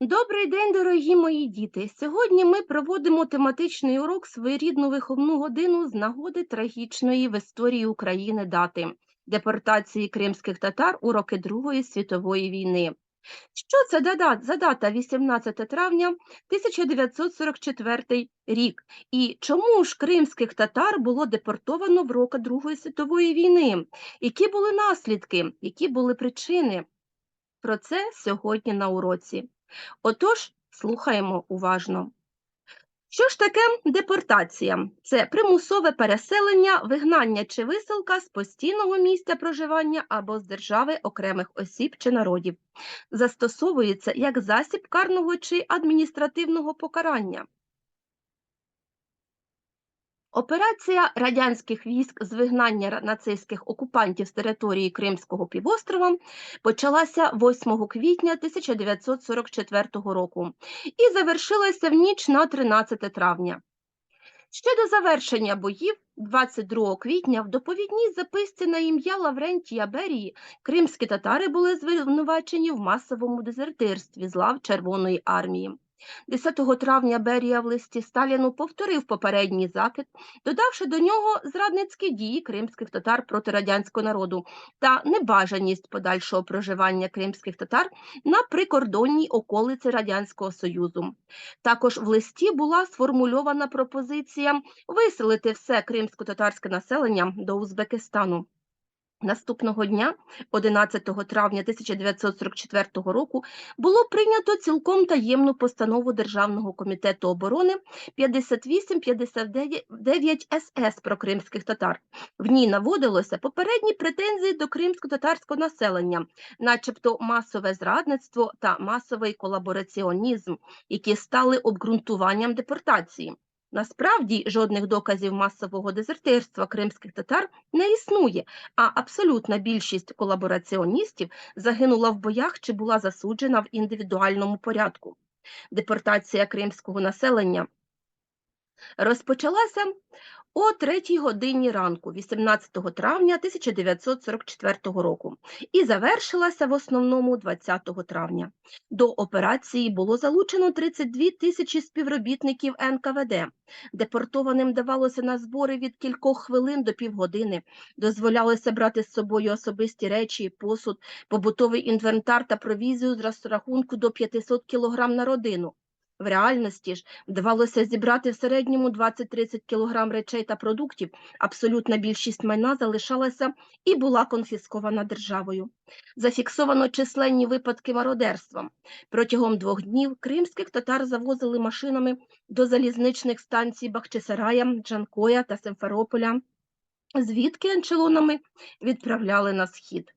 Добрий день, дорогі мої діти! Сьогодні ми проводимо тематичний урок своєрідну виховну годину з нагоди трагічної в історії України дати депортації кримських татар у роки Другої світової війни. Що це за дата 18 травня 1944 рік? І чому ж кримських татар було депортовано в роки Другої світової війни? Які були наслідки? Які були причини? Про це сьогодні на уроці. Отож, слухаємо уважно. Що ж таке депортація? Це примусове переселення, вигнання чи висилка з постійного місця проживання або з держави окремих осіб чи народів. Застосовується як засіб карного чи адміністративного покарання. Операція радянських військ з вигнання нацистських окупантів з території Кримського півострова почалася 8 квітня 1944 року і завершилася в ніч на 13 травня. Ще до завершення боїв 22 квітня в доповідній записці на ім'я Лаврентія Берії кримські татари були звинувачені в масовому дезертирстві з лав Червоної армії. 10 травня Берія в листі Сталіну повторив попередній закид, додавши до нього зрадницькі дії кримських татар проти радянського народу та небажаність подальшого проживання кримських татар на прикордонній околиці Радянського Союзу. Також в листі була сформульована пропозиція виселити все кримсько-татарське населення до Узбекистану. Наступного дня, 11 травня 1944 року, було прийнято цілком таємну постанову Державного комітету оборони 5859 СС про кримських татар. В ній наводилося попередні претензії до кримсько-татарського населення, начебто масове зрадництво та масовий колабораціонізм, які стали обґрунтуванням депортації. Насправді жодних доказів масового дезертирства кримських татар не існує, а абсолютна більшість колабораціоністів загинула в боях чи була засуджена в індивідуальному порядку. Депортація кримського населення розпочалася о 3 годині ранку, 18 травня 1944 року, і завершилася в основному 20 травня. До операції було залучено 32 тисячі співробітників НКВД. Депортованим давалося на збори від кількох хвилин до півгодини. Дозволялося брати з собою особисті речі, посуд, побутовий інвентар та провізію з розрахунку до 500 кг на родину. В реальності ж вдавалося зібрати в середньому 20-30 кг речей та продуктів. Абсолютна більшість майна залишалася і була конфіскована державою. Зафіксовано численні випадки мародерства. Протягом двох днів кримських татар завозили машинами до залізничних станцій Бахчисарая, Джанкоя та Симферополя, звідки анчелонами відправляли на схід.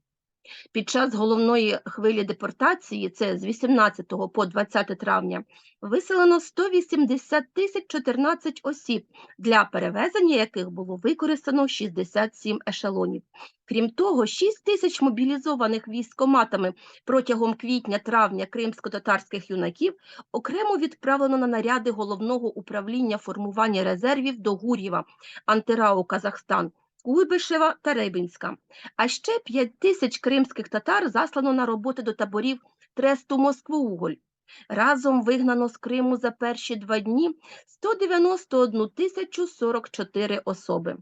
Під час головної хвилі депортації, це з 18 по 20 травня, виселено 180 тисяч 14 осіб, для перевезення яких було використано 67 ешелонів. Крім того, 6 тисяч мобілізованих військоматами протягом квітня-травня кримсько-татарських юнаків окремо відправлено на наряди головного управління формування резервів до Гур'єва, Антирау, Казахстан, Куйбишева та Рибинська. А ще 5 тисяч кримських татар заслано на роботи до таборів Тресту Москву-Уголь. Разом вигнано з Криму за перші два дні 191 тисячу 44 особи.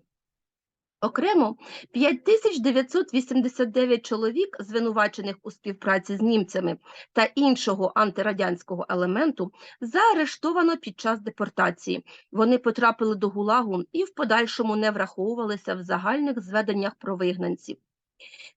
Окремо 5989 чоловік, звинувачених у співпраці з німцями та іншого антирадянського елементу, заарештовано під час депортації. Вони потрапили до ГУЛАГу і в подальшому не враховувалися в загальних зведеннях про вигнанців.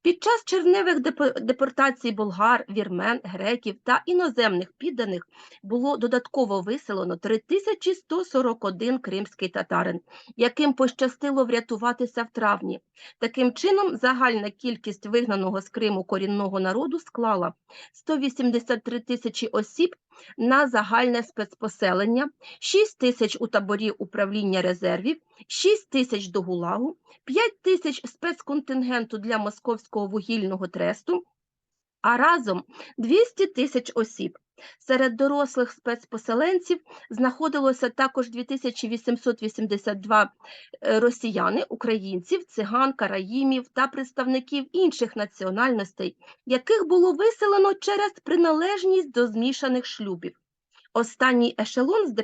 Під час червневих депо- депортацій болгар, вірмен, греків та іноземних підданих було додатково виселено 3141 кримський татарин, яким пощастило врятуватися в травні. Таким чином, загальна кількість вигнаного з Криму корінного народу склала 183 тисячі осіб на загальне спецпоселення, 6 тисяч у таборі управління резервів, 6 тисяч до ГУЛАГу, 5 тисяч спецконтингенту для Московського вугільного тресту, а разом 200 тисяч осіб. Серед дорослих спецпоселенців знаходилося також 2882 е, росіяни, українців, циган, караїмів та представників інших національностей, яких було виселено через приналежність до змішаних шлюбів. Останній ешелон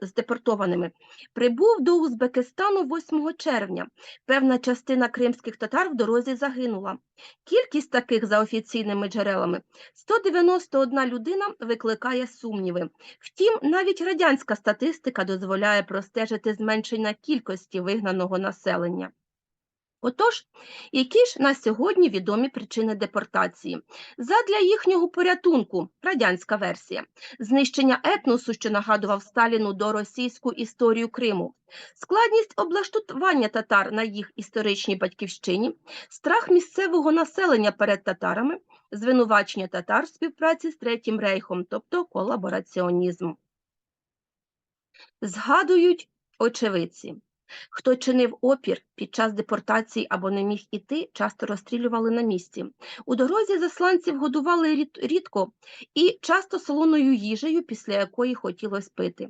з депортованими прибув до Узбекистану 8 червня. Певна частина кримських татар в дорозі загинула. Кількість таких, за офіційними джерелами, 191 людина викликає сумніви. Втім, навіть радянська статистика дозволяє простежити зменшення кількості вигнаного населення. Отож, які ж на сьогодні відомі причини депортації? Задля їхнього порятунку, радянська версія, знищення етносу, що нагадував Сталіну до російську історію Криму, складність облаштування татар на їх історичній батьківщині, страх місцевого населення перед татарами, звинувачення татар в співпраці з Третім рейхом, тобто колабораціонізм. Згадують очевидці. Хто чинив опір під час депортації або не міг іти, часто розстрілювали на місці. У дорозі засланців годували рідко і часто солоною їжею, після якої хотілося пити.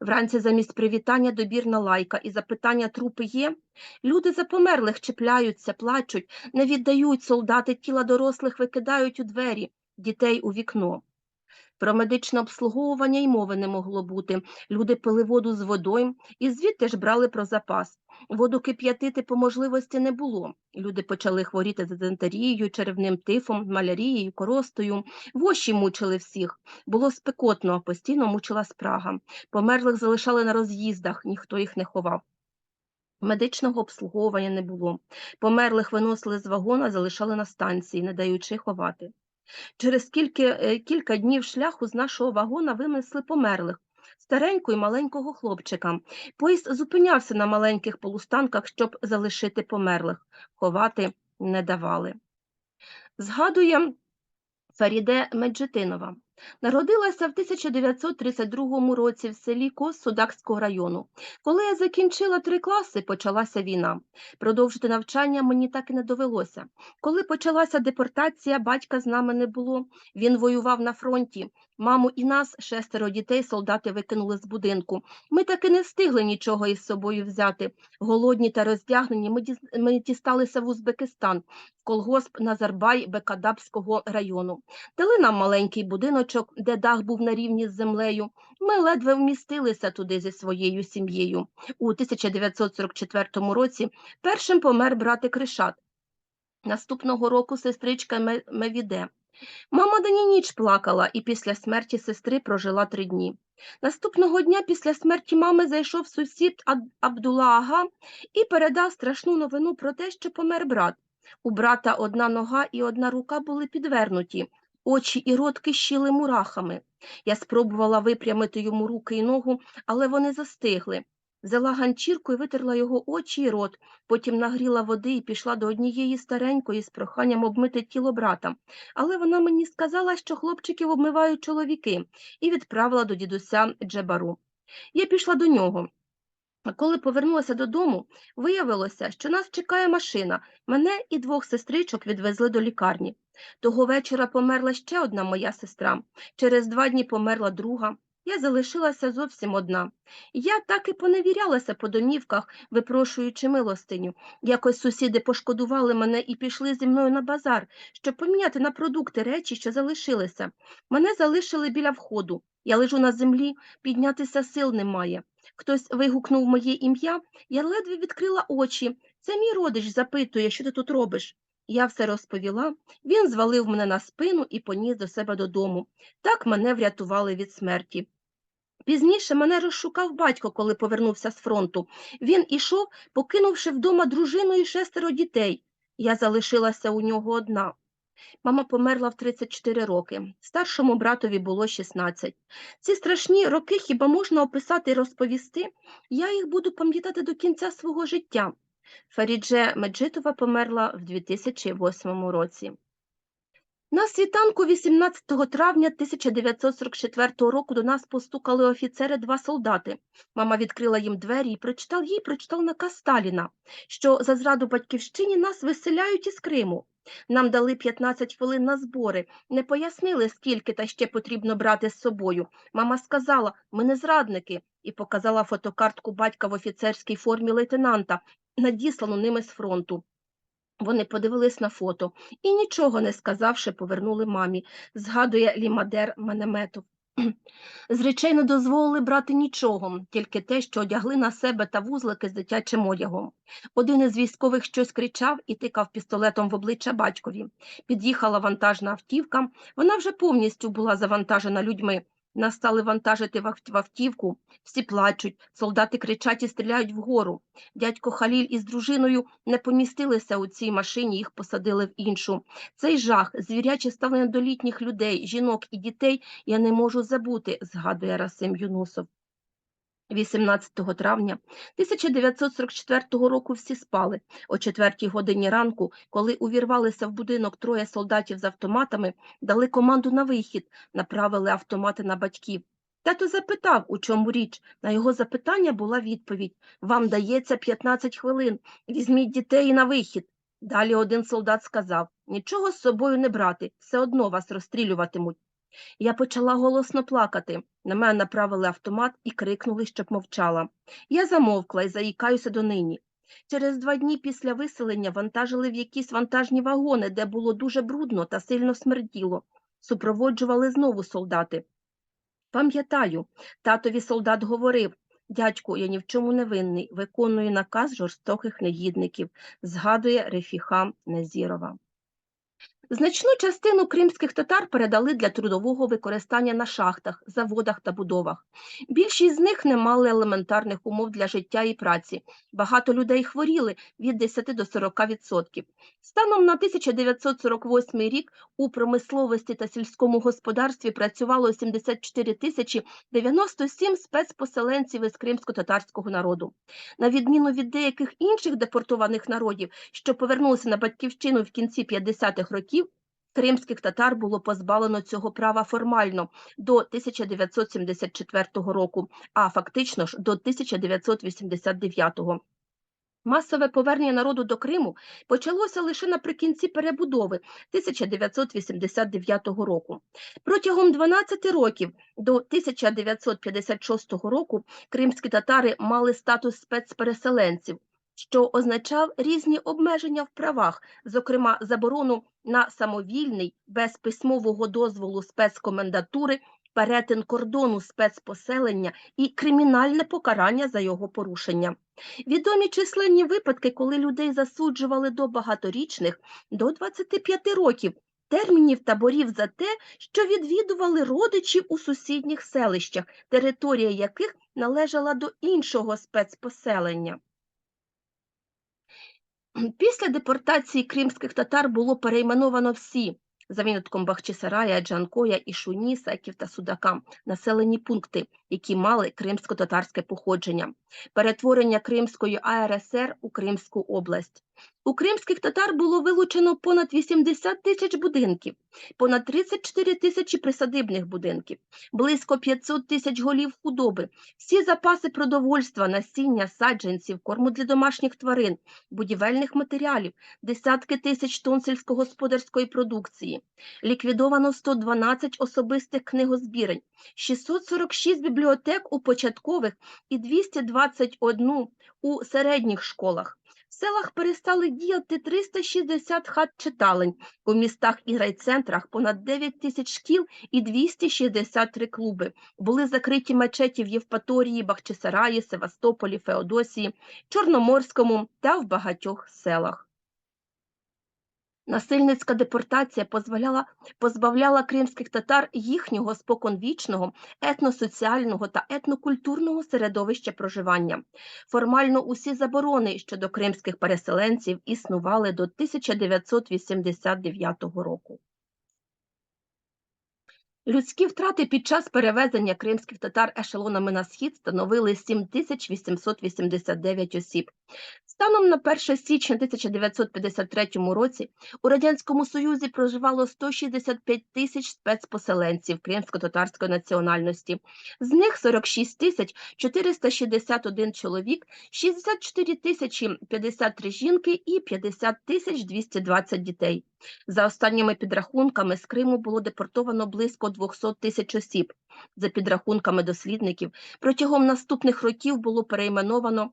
Вранці замість привітання добірна лайка і запитання трупи є. Люди за померлих чіпляються, плачуть, не віддають солдати тіла дорослих викидають у двері, дітей у вікно. Про медичне обслуговування й мови не могло бути. Люди пили воду з водою і звідти ж брали про запас. Воду кип'ятити по можливості не було. Люди почали хворіти дизентерією, черевним тифом, малярією, коростою. Воші мучили всіх. Було спекотно, постійно мучила спрага. Померлих залишали на роз'їздах, ніхто їх не ховав. Медичного обслуговування не було. Померлих виносили з вагона, залишали на станції, не даючи ховати. Через кілька, е, кілька днів шляху з нашого вагона винесли померлих, старенького і маленького хлопчика. Поїзд зупинявся на маленьких полустанках, щоб залишити померлих. Ховати не давали. Згадує Фаріде Меджетинова. Народилася в 1932 році в селі Кос Судакського району. Коли я закінчила три класи, почалася війна. Продовжити навчання мені так і не довелося. Коли почалася депортація, батька з нами не було. Він воював на фронті. Маму і нас, шестеро дітей, солдати викинули з будинку. Ми так і не встигли нічого із собою взяти. Голодні та роздягнені, ми, дісталися в Узбекистан, в колгосп Назарбай Бекадабського району. Дали нам маленький будиночок, де дах був на рівні з землею. Ми ледве вмістилися туди зі своєю сім'єю. У 1944 році першим помер братик Ришат. Наступного року сестричка Мевіде. Мама день і ніч плакала і після смерті сестри прожила три дні. Наступного дня після смерті мами зайшов сусід Абдула Ага і передав страшну новину про те, що помер брат. У брата одна нога і одна рука були підвернуті, очі і рот кищили мурахами. Я спробувала випрямити йому руки і ногу, але вони застигли. Взяла ганчірку і витерла його очі і рот, потім нагріла води і пішла до однієї старенької з проханням обмити тіло брата. Але вона мені сказала, що хлопчиків обмивають чоловіки, і відправила до дідуся Джебару. Я пішла до нього. Коли повернулася додому, виявилося, що нас чекає машина. Мене і двох сестричок відвезли до лікарні. Того вечора померла ще одна моя сестра. Через два дні померла друга. Я залишилася зовсім одна. Я так і поневірялася по домівках, випрошуючи милостиню. Якось сусіди пошкодували мене і пішли зі мною на базар, щоб поміняти на продукти речі, що залишилися. Мене залишили біля входу. Я лежу на землі, піднятися сил немає. Хтось вигукнув моє ім'я, я ледве відкрила очі. Це мій родич запитує, що ти тут робиш. Я все розповіла. Він звалив мене на спину і поніс до себе додому. Так мене врятували від смерті. Пізніше мене розшукав батько, коли повернувся з фронту. Він ішов, покинувши вдома дружину і шестеро дітей. Я залишилася у нього одна. Мама померла в 34 роки, старшому братові було 16. Ці страшні роки хіба можна описати і розповісти? Я їх буду пам'ятати до кінця свого життя. Фарідже Меджитова померла в 2008 році. На світанку 18 травня 1944 року до нас постукали офіцери два солдати. Мама відкрила їм двері і прочитав їй прочитав наказ Сталіна, що за зраду батьківщині нас виселяють із Криму. Нам дали 15 хвилин на збори, не пояснили, скільки та ще потрібно брати з собою. Мама сказала, ми не зрадники, і показала фотокартку батька в офіцерській формі лейтенанта, надіслану ними з фронту. Вони подивились на фото і, нічого не сказавши, повернули мамі, згадує лімадер Манеметов. З дозволили брати нічого, тільки те, що одягли на себе та вузлики з дитячим одягом. Один із військових щось кричав і тикав пістолетом в обличчя батькові. Під'їхала вантажна автівка, вона вже повністю була завантажена людьми. Нас стали вантажити в автівку, всі плачуть, солдати кричать і стріляють вгору. Дядько Халіль із дружиною не помістилися у цій машині, їх посадили в іншу. Цей жах, звіряче ставлення до літніх людей, жінок і дітей я не можу забути, згадує Расим Юнусов. 18 травня 1944 року всі спали. О 4 годині ранку, коли увірвалися в будинок троє солдатів з автоматами, дали команду на вихід, направили автомати на батьків. Тато запитав, у чому річ. На його запитання була відповідь: Вам дається 15 хвилин, візьміть дітей на вихід. Далі один солдат сказав: Нічого з собою не брати, все одно вас розстрілюватимуть. Я почала голосно плакати. На мене направили автомат і крикнули, щоб мовчала. Я замовкла і заїкаюся донині. Через два дні після виселення вантажили в якісь вантажні вагони, де було дуже брудно та сильно смерділо. Супроводжували знову солдати. Пам'ятаю, татові солдат говорив Дядьку, я ні в чому не винний, виконую наказ жорстоких негідників, згадує Рефіха Незірова. Значну частину кримських татар передали для трудового використання на шахтах, заводах та будовах. Більшість з них не мали елементарних умов для життя і праці. Багато людей хворіли від 10 до 40%. Станом на 1948 рік у промисловості та сільському господарстві працювало 74 тисячі 97 спецпоселенців із кримсько-татарського народу. На відміну від деяких інших депортованих народів, що повернулися на батьківщину в кінці 50-х років, кримських татар було позбавлено цього права формально до 1974 року, а фактично ж до 1989 Масове повернення народу до Криму почалося лише наприкінці перебудови 1989 року. Протягом 12 років до 1956 року кримські татари мали статус спецпереселенців, що означав різні обмеження в правах, зокрема заборону на самовільний без письмового дозволу спецкомендатури, перетин кордону спецпоселення і кримінальне покарання за його порушення. Відомі численні випадки, коли людей засуджували до багаторічних, до 25 років, термінів таборів за те, що відвідували родичів у сусідніх селищах, територія яких належала до іншого спецпоселення. Після депортації кримських татар було перейменовано всі, за винятком Бахчисарая, Джанкоя, Ішуні, Секів та Судака, населені пункти, які мали кримсько-татарське походження, перетворення Кримської АРСР у Кримську область. У кримських татар було вилучено понад 80 тисяч будинків, понад 34 тисячі присадибних будинків, близько 500 тисяч голів худоби, всі запаси продовольства, насіння, саджанців, корму для домашніх тварин, будівельних матеріалів, десятки тисяч тонн сільськогосподарської продукції. Ліквідовано 112 особистих книгозбірень, 646 бібліотек у початкових і 221 у середніх школах. В селах перестали діяти 360 хат читалень, у містах і райцентрах понад 9 тисяч шкіл і 263 клуби. Були закриті мечеті в Євпаторії, Бахчисараї, Севастополі, Феодосії, Чорноморському та в багатьох селах. Насильницька депортація позволяла, позбавляла кримських татар їхнього споконвічного етносоціального та етнокультурного середовища проживання. Формально усі заборони щодо кримських переселенців існували до 1989 року. Людські втрати під час перевезення кримських татар ешелонами на схід становили 7889 осіб. Станом на 1 січня 1953 році у Радянському Союзі проживало 165 тисяч спецпоселенців кримсько-татарської національності. З них 46 тисяч 461 чоловік, 64 тисячі 53 жінки і 50 тисяч 220 дітей. За останніми підрахунками з Криму було депортовано близько 200 тисяч осіб. За підрахунками дослідників, протягом наступних років було перейменовано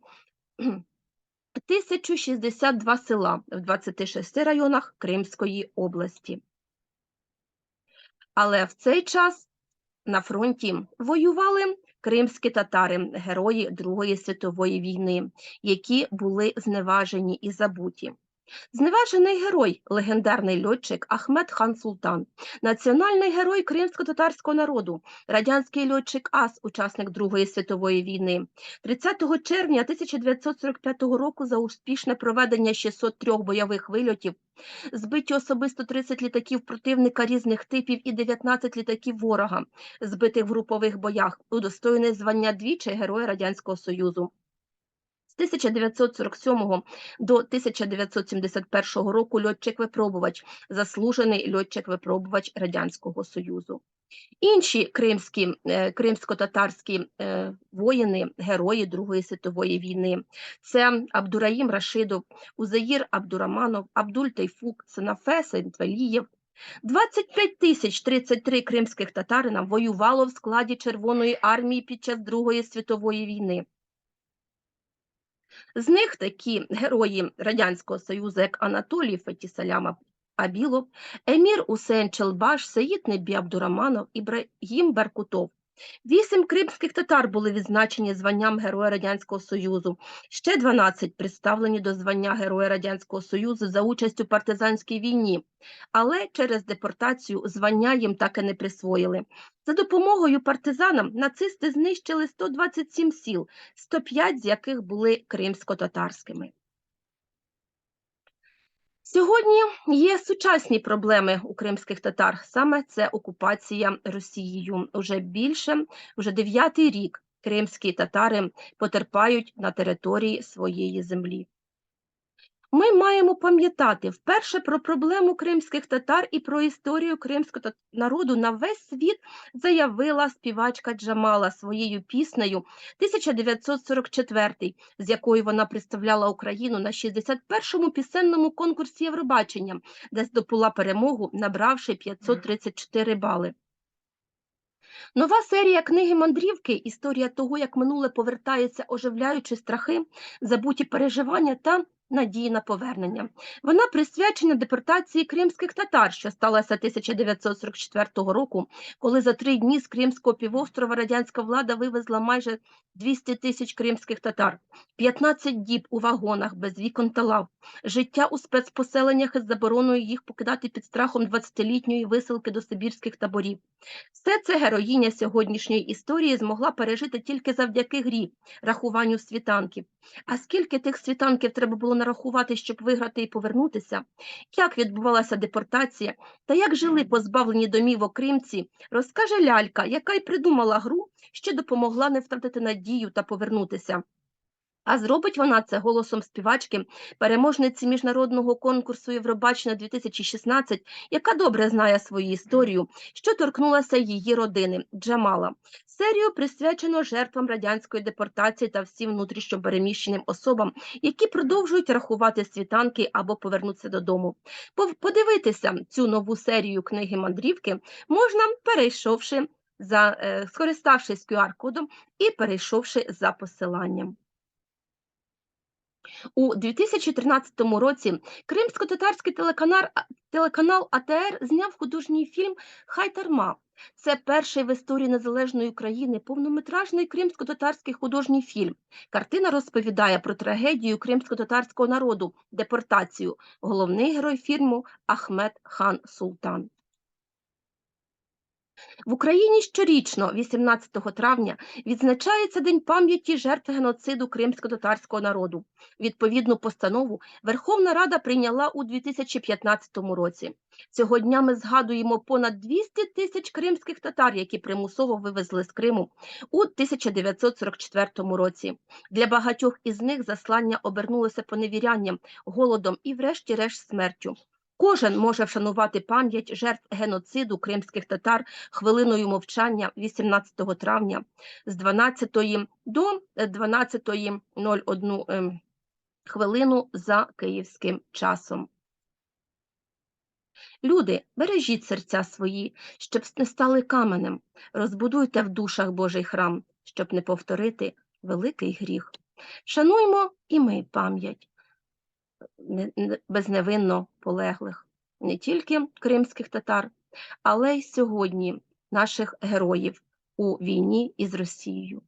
1062 села в 26 районах Кримської області. Але в цей час на фронті воювали кримські татари, герої Другої світової війни, які були зневажені і забуті. Зневажений герой, легендарний льотчик Ахмед хан Султан, національний герой кримсько-татарського народу, радянський льотчик Ас, учасник Другої світової війни. 30 червня 1945 року за успішне проведення 603 бойових вильотів, збиті особисто 30 літаків противника різних типів і 19 літаків ворога, збитих в групових боях, удостоєний звання двічі Героя Радянського Союзу. З 1947 до 1971 року льотчик-випробувач, заслужений льотчик-випробувач Радянського Союзу. Інші кримські, е, кримсько-татарські е, воїни, герої Другої світової війни це Абдураїм Рашидов, Узаїр Абдураманов, Абдуль Тайфук, Сенафе Сентвалієв. 25 тисяч 33 кримських татарина воювало в складі Червоної армії під час Другої світової війни. З них такі герої Радянського Союзу, як Анатолій Фетісаляма Абілов, Емір Усен Челбаш, Саїд Небі Абдураманов, Ібрагім Беркутов. Вісім кримських татар були відзначені званням Героя Радянського Союзу. Ще 12 представлені до звання Героя Радянського Союзу за участь у партизанській війні, але через депортацію звання їм так і не присвоїли. За допомогою партизанам нацисти знищили 127 сіл, 105 з яких були кримсько-татарськими. Сьогодні є сучасні проблеми у кримських татар. Саме це окупація Росією. Уже більше, вже дев'ятий рік кримські татари потерпають на території своєї землі. Ми маємо пам'ятати вперше про проблему кримських татар і про історію кримського народу на весь світ заявила співачка Джамала своєю піснею 1944, з якою вона представляла Україну на 61-му пісенному конкурсі Євробачення, де здобула перемогу, набравши 534 бали. Нова серія книги мандрівки історія того, як минуле повертається, оживляючи страхи, забуті переживання та надії на повернення. Вона присвячена депортації кримських татар, що сталася 1944 року, коли за три дні з Кримського півострова радянська влада вивезла майже 200 тисяч кримських татар, 15 діб у вагонах без вікон та лав, життя у спецпоселеннях із забороною їх покидати під страхом 20-літньої висилки до Сибірських таборів. Все це героїня сьогоднішньої історії змогла пережити тільки завдяки грі, рахуванню світанків. А скільки тих світанків треба було нарахувати, щоб виграти і повернутися? Як відбувалася депортація та як жили позбавлені домівок кримці, розкаже лялька, яка й придумала гру, що допомогла не втратити надію та повернутися. А зробить вона це голосом співачки, переможниці міжнародного конкурсу Євробачення 2016, яка добре знає свою історію, що торкнулася її родини Джамала. Серію присвячено жертвам радянської депортації та всім внутрішньопереміщеним особам, які продовжують рахувати світанки або повернутися додому. Подивитися цю нову серію книги мандрівки можна, перейшовши за е, скориставшись QR-кодом і перейшовши за посиланням. У 2013 році кримсько-татарський телеканал, телеканал АТР зняв художній фільм Хайтарма. Це перший в історії незалежної України повнометражний кримсько-татарський художній фільм. Картина розповідає про трагедію кримсько-татарського народу, депортацію. Головний герой фільму Ахмед Хан Султан. В Україні щорічно, 18 травня, відзначається День пам'яті жертв геноциду кримсько-татарського народу. Відповідну постанову Верховна Рада прийняла у 2015 році. Цього дня ми згадуємо понад 200 тисяч кримських татар, які примусово вивезли з Криму у 1944 році. Для багатьох із них заслання обернулося поневірянням, голодом і, врешті-решт, смертю. Кожен може вшанувати пам'ять жертв геноциду кримських татар хвилиною мовчання 18 травня з 12 до 12.01 ем, хвилину за київським часом. Люди, бережіть серця свої, щоб не стали каменем, розбудуйте в душах Божий храм, щоб не повторити великий гріх. Шануймо і ми пам'ять безневинно полеглих, не тільки кримських татар, але й сьогодні наших героїв у війні із Росією.